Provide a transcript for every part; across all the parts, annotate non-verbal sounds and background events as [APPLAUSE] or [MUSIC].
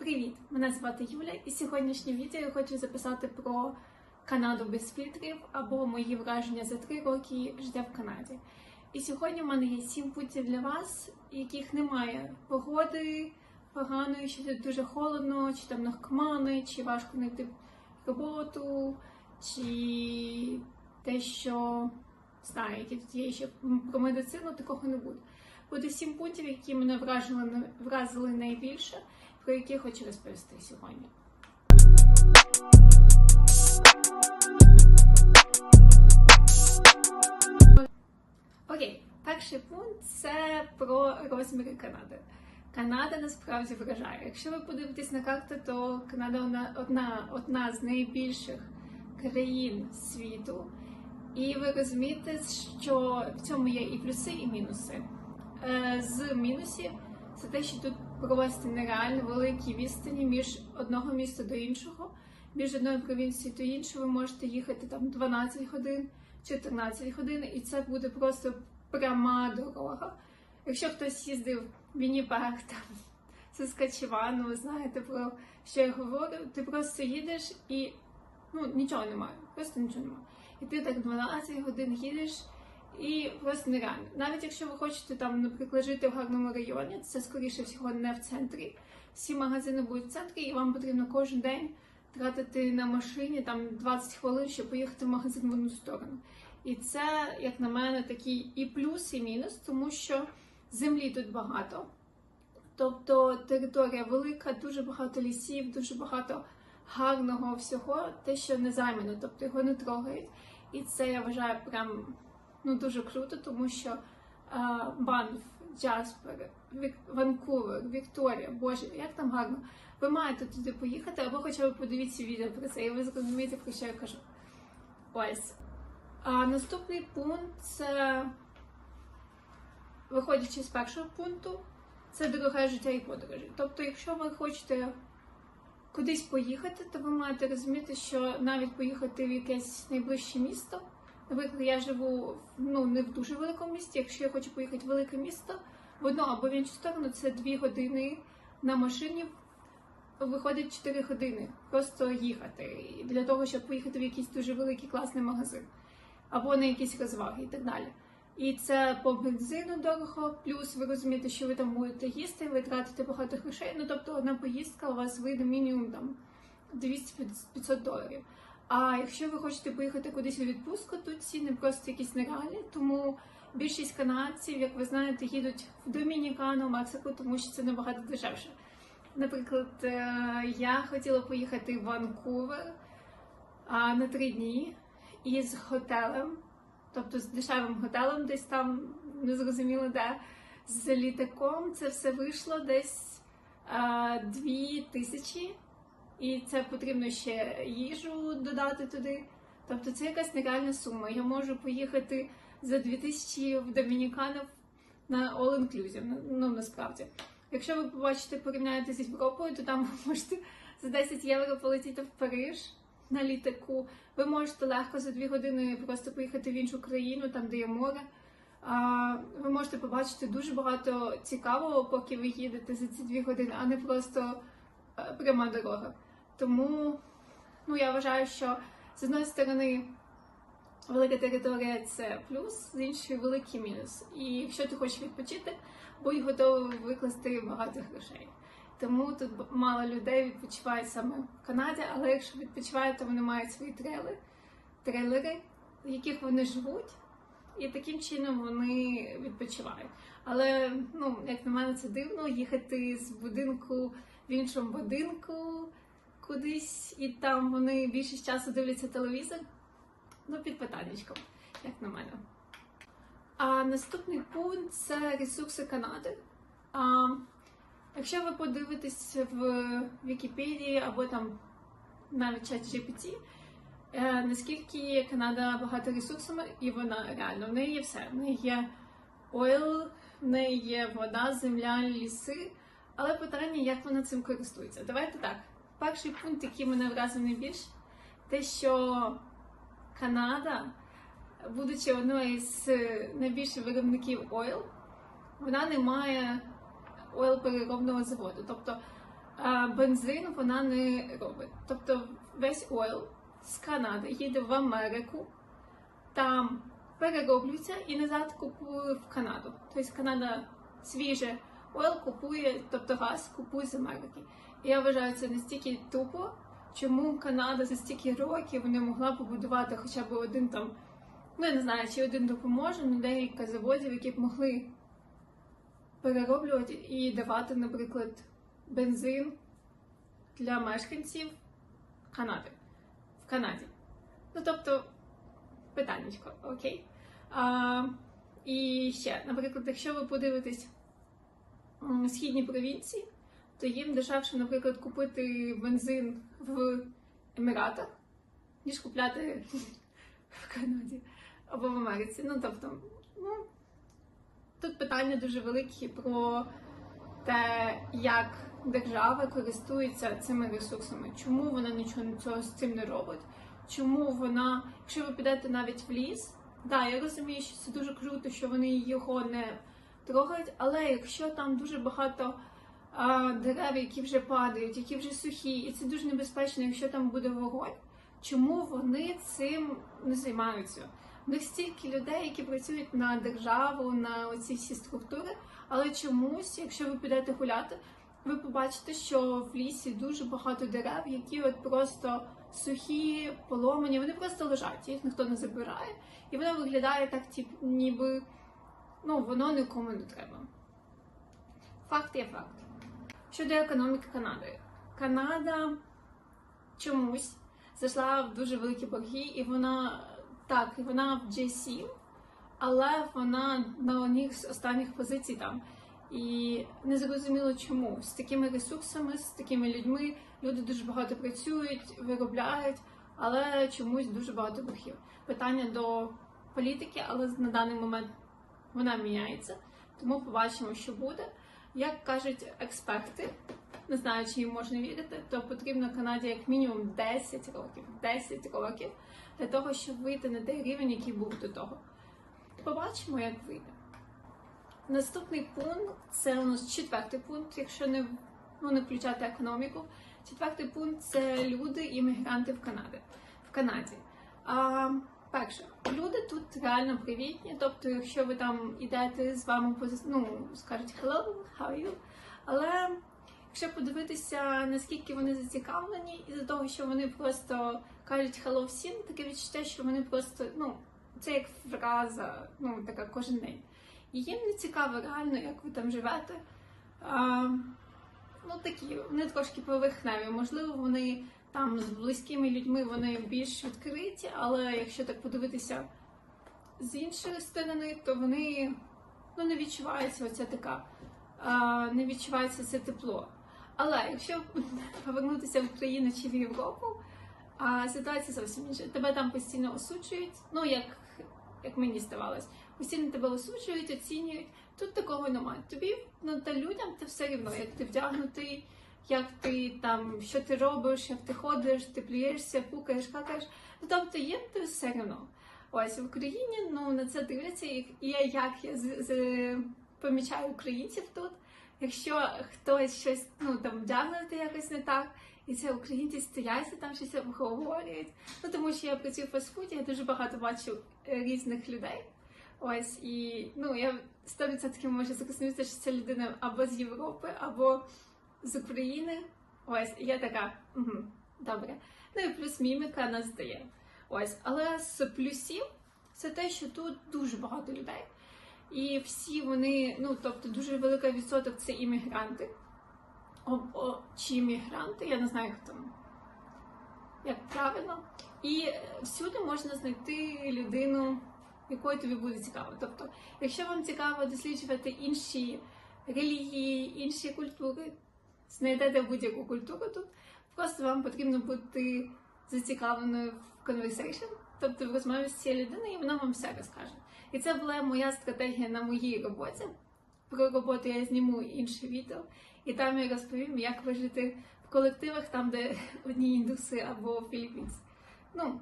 Привіт! Мене звати Юля, і сьогоднішнє відео я хочу записати про Канаду без фільтрів або мої враження за три роки життя в Канаді. І сьогодні в мене є сім пунктів для вас, яких немає погоди поганої, що тут дуже холодно, чи там нахмани, чи важко знайти роботу, чи те, що знаю, які тут є ще про медицину, такого не буде. Буде сім пунктів, які мене вразили, вразили найбільше, про які хочу розповісти сьогодні. Окей, перший пункт це про розміри Канади. Канада насправді вражає. Якщо ви подивитесь на карту, то Канада одна, одна, одна з найбільших країн світу. І ви розумієте, що в цьому є і плюси, і мінуси. Е, З мінусів це те, що тут просто нереально великі відстані між одного міста до іншого, між одною провінцією до іншої ви можете їхати там 12 годин, 14 годин, і це буде просто пряма дорога. Якщо хтось їздив в Вінніпег, там [LAUGHS] Saskatchewan, ви знаєте про що я говорю, ти просто їдеш і ну нічого немає, просто нічого немає. І ти так 12 годин їдеш. І просто нереально. Навіть якщо ви хочете там, наприклад, жити в гарному районі, це скоріше всього не в центрі. Всі магазини будуть в центрі, і вам потрібно кожен день тратити на машині там 20 хвилин, щоб поїхати в магазин в одну сторону. І це, як на мене, такий і плюс, і мінус, тому що землі тут багато. Тобто територія велика, дуже багато лісів, дуже багато гарного всього, те, що не займано, тобто його не трогають. І це я вважаю прям ну дуже круто, тому що а, Банф, Джаспер, Вік, Ванкувер, Вікторія, Боже, як там гарно. Ви маєте туди поїхати, або хоча б подивіться відео про це, і ви зрозумієте, про що я кажу. Ось. А наступний пункт це, виходячи з першого пункту, це дороге життя і подорожі. Тобто, якщо ви хочете кудись поїхати, то ви маєте розуміти, що навіть поїхати в якесь найближче місто. Наприклад, я живу ну не в дуже великому місті. Якщо я хочу поїхати в велике місто, в одну або в іншу сторону це дві години на машині. Виходить 4 години просто їхати для того, щоб поїхати в якийсь дуже великий класний магазин або на якісь розваги і так далі. І це по бензину дорого, плюс ви розумієте, що ви там будете їсти, ви тратите багато грошей. Ну тобто одна поїздка у вас вийде мінімум там 200-500 доларів. А якщо ви хочете поїхати кудись у відпустку, тут ціни просто якісь нереальні. Тому більшість канадців, як ви знаєте, їдуть в Домінікану, Мексику, тому що це набагато дешевше. Наприклад, е, я хотіла поїхати в Ванкувер на три дні із готелем, тобто з дешевим готелем, десь там незрозуміло де. З літаком це все вийшло десь дві тисячі. І це потрібно ще їжу додати туди. Тобто це якась нереальна сума. Я можу поїхати за 2000 в Домініканов на All Inclusive, ну насправді. Якщо ви побачите, порівняєте з Європою, то там ви можете за 10 євро полетіти в Париж на літаку. Ви можете легко за 2 години просто поїхати в іншу країну, там де є море. А, ви можете побачити дуже багато цікавого, поки ви їдете за ці 2 години, а не просто е, пряма дорога. Тому ну, я вважаю, що з одної сторони велика територія це плюс, з іншої великий мінус. І якщо ти хочеш відпочити, будь готовий викласти багато грошей. Тому тут мало людей відпочивають саме в Канаді, але якщо відпочивають, то вони мають свої трейли, трейлери, в яких вони живуть, і таким чином вони відпочивають. Але ну, як на мене, це дивно їхати з будинку в іншому будинку кудись, і там вони більшість часу дивляться телевізор. Ну, під питаннячком, як на мене. А наступний пункт це ресурси Канади. А, якщо ви подивитесь в Вікіпедії або там навіть чат GPT, е, наскільки Канада багата ресурсами, і вона реально в неї є все. В неї є ойл, в неї є вода, земля, ліси. Але питання, як вона цим користується. Давайте так. Перший пункт, який мене вразив найбільше, те, що Канада, будучи одною з найбільших виробників ойл, вона не має ойл-переробного заводу. Тобто бензин вона не робить. Тобто весь ойл з Канади їде в Америку, там перероблюється і назад купує в Канаду. Тобто Канада свіже ойл купує, тобто газ купує з Америки. Я вважаю це настільки тупо, чому Канада за стільки років не могла побудувати хоча б один там, ну я не знаю, чи один допоможе, але декілька заводів, які б могли перероблювати і давати, наприклад, бензин для мешканців Канади в Канаді. Ну тобто, питаннячко, окей. А, і ще, наприклад, якщо ви подивитесь східні провінції, то їм дешевше, наприклад, купити бензин в Еміратах, ніж купляти в Канаді або в Америці. Ну тобто, ну, тут питання дуже великі про те, як держава користується цими ресурсами, чому вона нічого цього з цим не робить, чому вона, якщо ви підете навіть в ліс, да, я розумію, що це дуже круто, що вони його не трогають, але якщо там дуже багато дерев, які вже падають, які вже сухі, і це дуже небезпечно, якщо там буде вогонь, чому вони цим не займаються? У них стільки людей, які працюють на державу, на оці всі структури, але чомусь, якщо ви підете гуляти, ви побачите, що в лісі дуже багато дерев, які от просто сухі, поломані, вони просто лежать, їх ніхто не забирає, і воно виглядає так, ніби ну, воно нікому не треба. Факт є факт. Щодо економіки Канади. Канада чомусь зайшла в дуже великі борги, і вона так, і вона в G7, але вона на одних з останніх позицій там. І не зрозуміло чому. З такими ресурсами, з такими людьми люди дуже багато працюють, виробляють, але чомусь дуже багато боргів. Питання до політики, але на даний момент вона міняється, тому побачимо, що буде. Як кажуть експерти, не знаю, чи їм можна вірити, то потрібно Канаді як мінімум 10 років, 10 років для того, щоб вийти на той рівень, який був до того. Побачимо, як вийде. Наступний пункт це у нас четвертий пункт, якщо не, ну, не включати економіку. Четвертий пункт це люди іммігранти в Канаді. В Канаді. А, перше, люди тут реально привітні. Тобто, якщо ви там йдете з вами ну, скажуть hello, how are you? Але якщо подивитися, наскільки вони зацікавлені, із-за того, що вони просто кажуть hello всім, таке відчуття, що вони просто, ну, це як фраза, ну, така кожен день. І їм не цікаво реально, як ви там живете. А, ну такі, вони трошки поверхневі. Можливо, вони там з близькими людьми вони більш відкриті, але якщо так подивитися з іншої сторони, то вони ну, не відчувається оця така, не відчувається це тепло. Але якщо повернутися в Україну чи в Європу, ситуація зовсім інша. Тебе там постійно осуджують, ну як, як мені здавалось, постійно тебе осуджують, оцінюють. Тут такого немає. Тобі ну, та людям ти все рівно, як ти вдягнутий, як ти там, що ти робиш, як ти ходиш, ти плюєшся, пукаєш, какаєш. Ну тобто їм ти все рівно. Ось в Україні ну на це дивляться, і я як я з, з, помічаю українців тут. Якщо хтось щось ну там вдягнути якось не так, і це українці стоять там щось обговорюють. Ну тому що я працюю в фастфуді, я дуже багато бачу е, різних людей. Ось і ну я 100% можу зрозуміти, що це людина або з Європи, або з України. Ось я така, угу, добре. Ну і плюс міміка нас дає. Ось, але з плюсів це те, що тут дуже багато людей. І всі вони, ну тобто, дуже великий відсоток це іммігранти. О, чи іммігранти, я не знаю, там, як правильно. І всюди можна знайти людину, якою тобі буде цікаво. Тобто, якщо вам цікаво досліджувати інші релігії, інші культури, знайдете будь-яку культуру тут, просто вам потрібно бути зацікавленою в conversation, тобто в розмові з цією людиною, і вона вам все розкаже. І це була моя стратегія на моїй роботі. Про роботу я зніму інше відео, і там я розповім, як вижити в колективах, там, де [LAUGHS] одні індуси або філіппінці. Ну,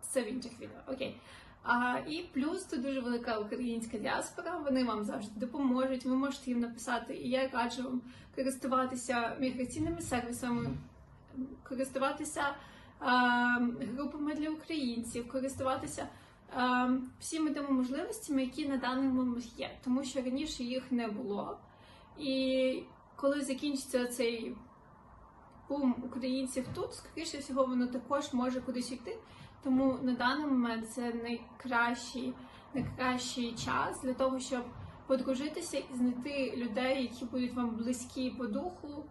це в інших відео. Окей. А і плюс тут дуже велика українська діаспора. Вони вам завжди допоможуть. Ви можете їм написати, і я раджу вам користуватися міграційними сервісами, користуватися е, групами для українців, користуватися е, всіми тими можливостями, які на даний момент є, тому що раніше їх не було. І коли закінчиться цей бум українців тут, скоріше всього, воно також може кудись йти. Тому на даний момент це найкращий, найкращий час для того, щоб подружитися і знайти людей, які будуть вам близькі по духу,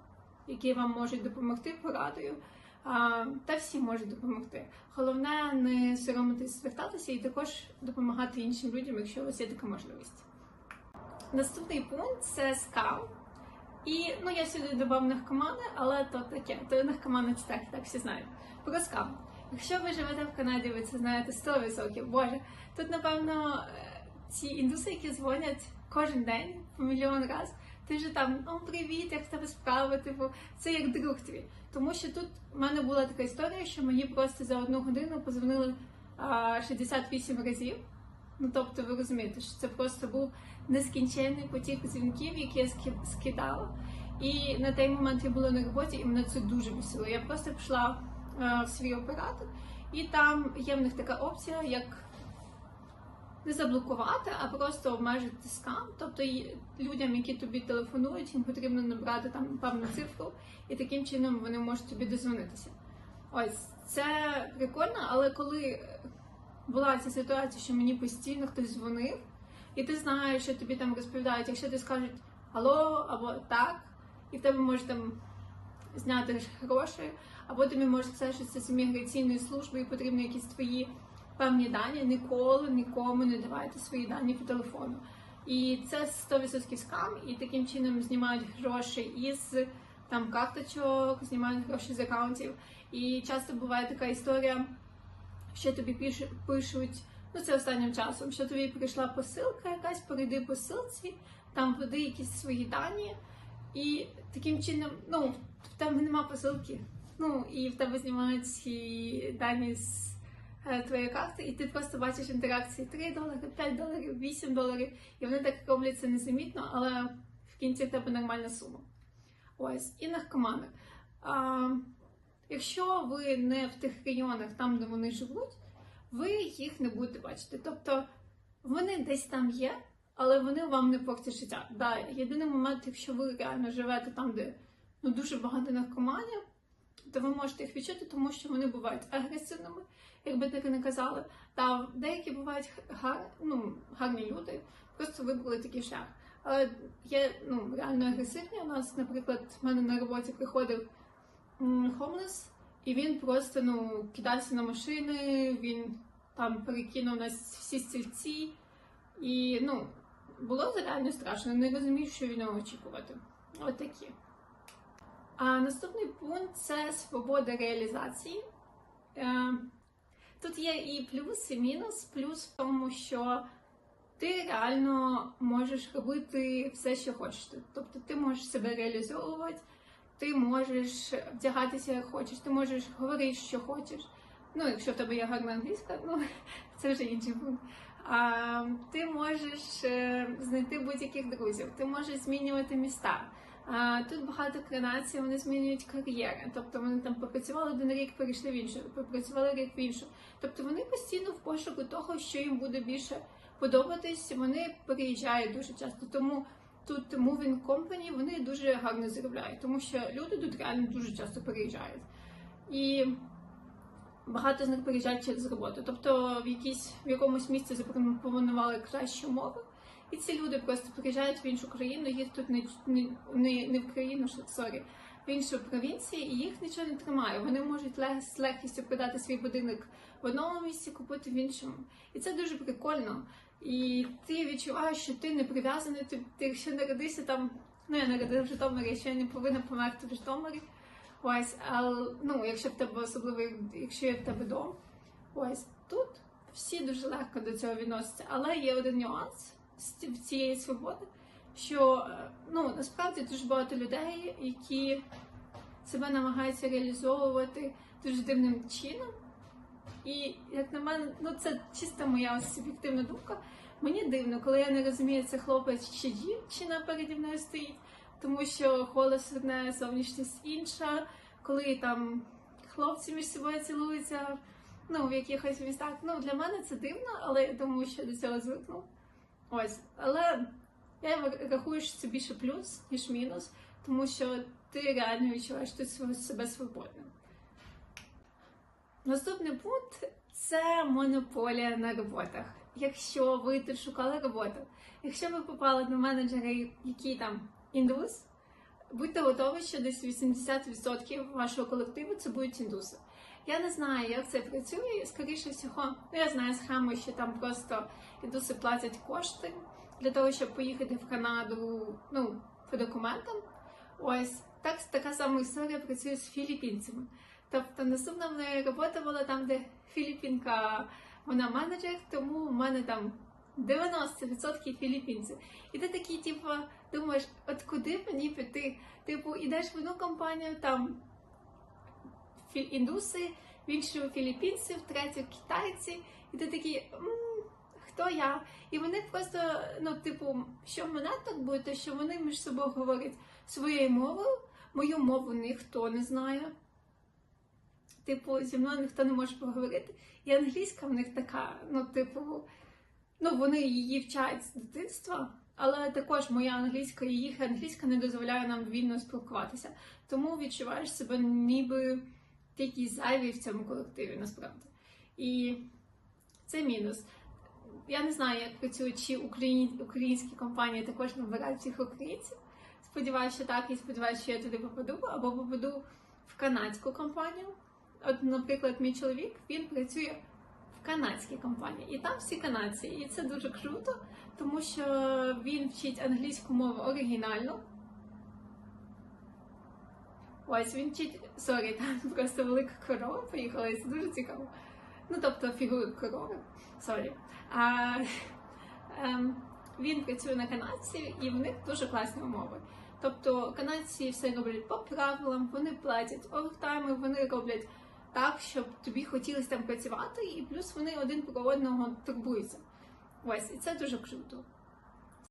які вам можуть допомогти порадою. Та всі можуть допомогти. Головне не соромитись звертатися і також допомагати іншим людям, якщо у вас є така можливість. Наступний пункт це скам. І ну я сюди додав наркомани, але то таке, то наркомани це так, так всі знають. Про скам. Якщо ви живете в Канаді, ви це знаєте 100%, Боже, тут напевно е, ці індуси, які дзвонять кожен день по мільйон раз, ти ж там о, привіт, як тебе справи, типу, це як друг твій. Тому що тут в мене була така історія, що мені просто за одну годину позвонили а, 68 разів. Ну тобто, ви розумієте, що це просто був нескінченний потік дзвінків, які я скидала. І на той момент я була на роботі, і мене це дуже весело. Я просто пішла в свій оператор, і там є в них така опція, як не заблокувати, а просто обмежити скам. Тобто людям, які тобі телефонують, їм потрібно набрати там певну цифру, і таким чином вони можуть тобі дозвонитися. Ось це прикольно, але коли була ця ситуація, що мені постійно хтось дзвонив, і ти знаєш, що тобі там розповідають, якщо ти скажуть алло або так, і в тебе може там зняти гроші, або тобі може сказати, що це з міграційної служби і потрібні якісь твої певні дані. Ніколи нікому не давайте свої дані по телефону. І це 100% скам, і таким чином знімають гроші із там карточок, знімають гроші з аккаунтів. І часто буває така історія, що тобі пишуть, ну це останнім часом, що тобі прийшла посилка, якась перейди посилці, там веди якісь свої дані, і таким чином, ну тебе нема посилки. Ну і в тебе знімають ці дані з е, твоєї карти, і ти просто бачиш інтеракції 3 долари, 5 доларів, 8 доларів, і вони так роблять це незамітно, але в кінці в тебе нормальна сума. Ось, і наркомани. А, Якщо ви не в тих районах, там, де вони живуть, ви їх не будете бачити. Тобто вони десь там є, але вони вам не портять життя. Да, Єдиний момент, якщо ви реально живете там, де ну, дуже багато наркоманів, то ви можете їх відчути, тому що вони бувають агресивними, якби так і не казали. Та деякі бувають гар, ну, гарні люди, просто вибрали такий шлях. Але є ну, реально агресивні. У нас, наприклад, в мене на роботі приходив хомлес, і він просто ну, кидався на машини, він там перекинув нас всі стільці. І ну, було реально страшно, не розумів, що від нього очікувати. Отакі. А наступний пункт це свобода реалізації. Е, тут є і плюс, і мінус. Плюс в тому, що ти реально можеш робити все, що хочеш. Тобто ти можеш себе реалізовувати, ти можеш вдягатися як хочеш, ти можеш говорити, що хочеш. Ну, якщо в тебе є гарна англійська, ну [LAUGHS] це вже інший пункт. А, Ти можеш е, знайти будь-яких друзів, ти можеш змінювати міста. Тут багато кранацій, вони змінюють кар'єри. Тобто вони там попрацювали один рік, перейшли в іншу, попрацювали рік в іншу. Тобто вони постійно в пошуку того, що їм буде більше подобатись. Вони переїжджають дуже часто. Тому тут moving company, вони дуже гарно заробляють, тому що люди тут реально дуже часто переїжджають. І багато з них переїжджають через роботу. Тобто в якійсь в якомусь місці запропонували кращі умови. І ці люди просто приїжджають в іншу країну, їх тут не не, не, в країну, сорі, в іншу провінцію, і їх нічого не тримає. Вони можуть лег, з легкістю продати свій будинок в одному місці, купити в іншому. І це дуже прикольно. І ти відчуваєш, що ти не прив'язаний, ти, ти якщо народишся там, ну я народив в Житомирі, що я не повинна померти в Житомирі. Ось, але ну, якщо в тебе особливо, якщо є в тебе дом, ось тут всі дуже легко до цього відносяться, але є один нюанс в цієї свободи, що е, ну насправді дуже багато людей, які себе намагаються реалізовувати дуже дивним чином. І як на мене, ну це чисто моя суб'єктивна думка. Мені дивно, коли я не розумію, це хлопець чи дівчина переді мною стоїть, тому що голос одне, зовнішність інша, коли там хлопці між собою цілуються, ну в якихось містах. Ну для мене це дивно, але я думаю, що до цього звикну. Ось, але я рахую, що це більше плюс, ніж мінус, тому що ти реально відчуваєш тут себе свободним. Наступний пункт це монополія на роботах. Якщо ви тут шукали роботу, якщо ви попали до менеджера, який там індус, будьте готові, що десь 80% вашого колективу це будуть індуси. Я не знаю, як це працює. Скоріше всього, ну я знаю схему, що там просто індуси платять кошти для того, щоб поїхати в Канаду, ну, по документам. Ось так така сама історія працює з філіппінцями. Тобто наступна моя робота була там, де філіппінка, вона менеджер, тому в мене там 90% філіппінців. І ти такий, типу, думаєш, от куди мені піти? Типу, ідеш в одну компанію, там індуси, в іншу філіппінці, в третю китайці, і ти такий. «М, Хто я? І вони просто, ну, типу, що мене так буде, що вони між собою говорять своєю мовою, мою мову ніхто не знає. Типу, зі мною ніхто не може поговорити. І англійська в них така, ну, типу, ну, вони її вчать з дитинства, але також моя англійська і їх англійська не дозволяє нам вільно спілкуватися. Тому відчуваєш себе ніби якийсь зайвий в цьому колективі, насправді. І це мінус. Я не знаю, як працюють чи українські компанії також набирають всіх українців. Сподіваюся, що так, і сподіваюся, що я туди попаду, або попаду в канадську компанію. От, наприклад, мій чоловік він працює в канадській компанії, і там всі канадці. І це дуже круто, тому що він вчить англійську мову оригінальну. Ось він вчить. Сорі, [LAUGHS] там просто велика корова поїхала, і це дуже цікаво. Ну, тобто фігури корови. Сорі. А, ем, він працює на канадці, і в них дуже класні умови. Тобто канадці все роблять по правилам, вони платять овертайми, вони роблять так, щоб тобі хотілося там працювати, і плюс вони один про одного турбуються. Ось, і це дуже круто.